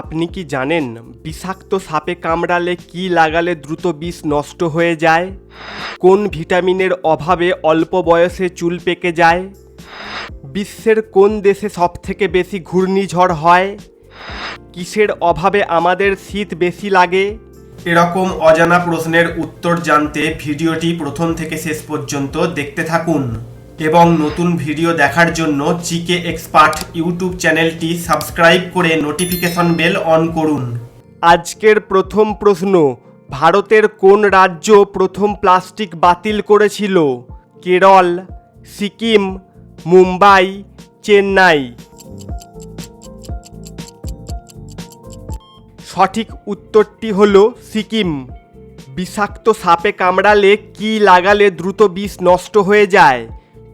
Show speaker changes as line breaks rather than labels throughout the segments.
আপনি কি জানেন বিষাক্ত সাপে কামড়ালে কি লাগালে দ্রুত বিষ নষ্ট হয়ে যায়? কোন ভিটামিনের অভাবে অল্প বয়সে চুল পেকে যায়? বিশ্বের কোন দেশে সবথেকে বেশি ঘূর্ণিঝড় হয়? কিসের অভাবে আমাদের শীত বেশি লাগে? এরকম অজানা প্রশ্নের উত্তর জানতে ভিডিওটি প্রথম থেকে শেষ পর্যন্ত দেখতে থাকুন। এবং নতুন ভিডিও দেখার জন্য জিকে এক্সপার্ট ইউটিউব চ্যানেলটি সাবস্ক্রাইব করে নোটিফিকেশন বেল অন করুন। আজকের প্রথম প্রশ্ন, ভারতের কোন রাজ্য প্রথম প্লাস্টিক বাতিল করেছিল? কেরল, সিকিম, মুম্বাই, চেন্নাই। সঠিক উত্তরটি হলো সিকিম। বিষাক্ত সাপে কামড়ালে কি লাগালে দ্রুত বিষ নষ্ট হয়ে যায়?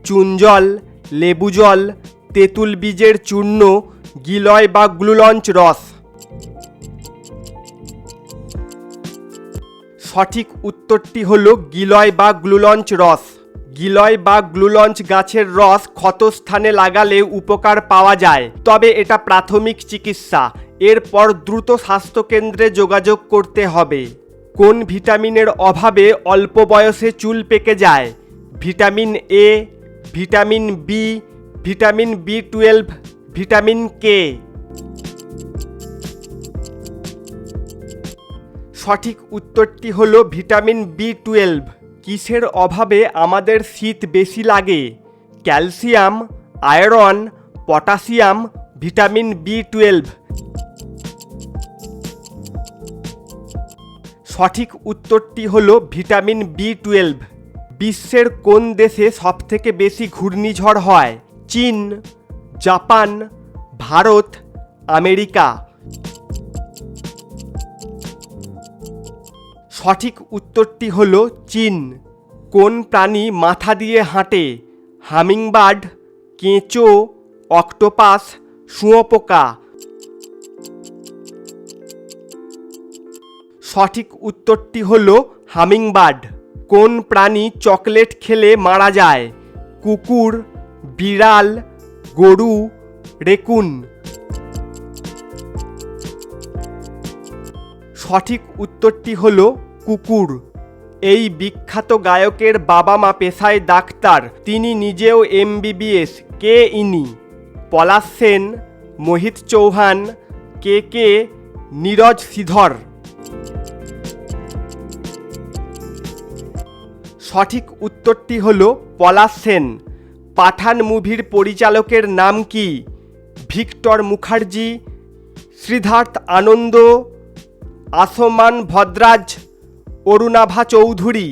চুন জল, লেবু জল, তেঁতুল বীজের চূর্ণ, গিলয় বা গ্লুলঞ্চ রস। সঠিক উত্তরটি হল গিলয় বা গ্লুলঞ্চ রস। গিলয় বা গ্লুলঞ্চ গাছের রস ক্ষতস্থানে লাগালে উপকার পাওয়া যায়, তবে এটা প্রাথমিক চিকিৎসা। এরপর দ্রুত স্বাস্থ্যকেন্দ্রে যোগাযোগ করতে হবে। কোন ভিটামিনের অভাবে অল্প বয়সে চুল পেকে যায়? Vitamin A vitamin B vitamin B twelve vitamin K সঠিক উত্তরটি হল ভিটামিন বি টুয়েলভ কিসের অভাবে আমাদের শীত বেশি লাগে? Calcium, iron, potassium, vitamin B twelve সঠিক উত্তরটি হলো ভিটামিন বি টুয়েলভ বিশ্বের কোন দেশে সবথেকে বেশি ঘূর্ণিঝড় হয়? চীন, জাপান, ভারত, আমেরিকা। সঠিক উত্তরটি হল চীন। কোন প্রাণী মাথা দিয়ে হাঁটে? হামিংবার্ড, কেঁচো, অক্টোপাস, শুঁয়োপোকা। সঠিক উত্তরটি হল হামিংবার্ড। কোন প্রাণী চকলেট খেলে মারা যায়? কুকুর, বিড়াল, গরু, রেকুন। সঠিক উত্তরটি হল কুকুর। এই বিখ্যাত গায়কের বাবা মা পেশায় ডাক্তার, তিনি নিজেও এমবিবিএস। কে ইনি? পলাশ সেন, মোহিত চৌহান, কে কে? নীরজ শ্রীধর সঠিক উত্তরটি হল পলাশ সেন। পাঠান মুভির পরিচালকের নাম কি? ভিক্টর মুখার্জি, শ্রীধার্থ আনন্দ, আসমান ভদ্রাজ, অরুণাভা চৌধুরী।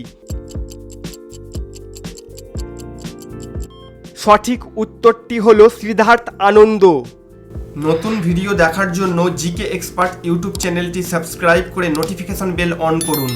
সঠিক উত্তরটি হলো শ্রীধার্থ আনন্দ। নতুন ভিডিও দেখার জন্য জিকে এক্সপার্ট ইউটিউব চ্যানেলটি সাবস্ক্রাইব করে নোটিফিকেশন বেল অন করুন।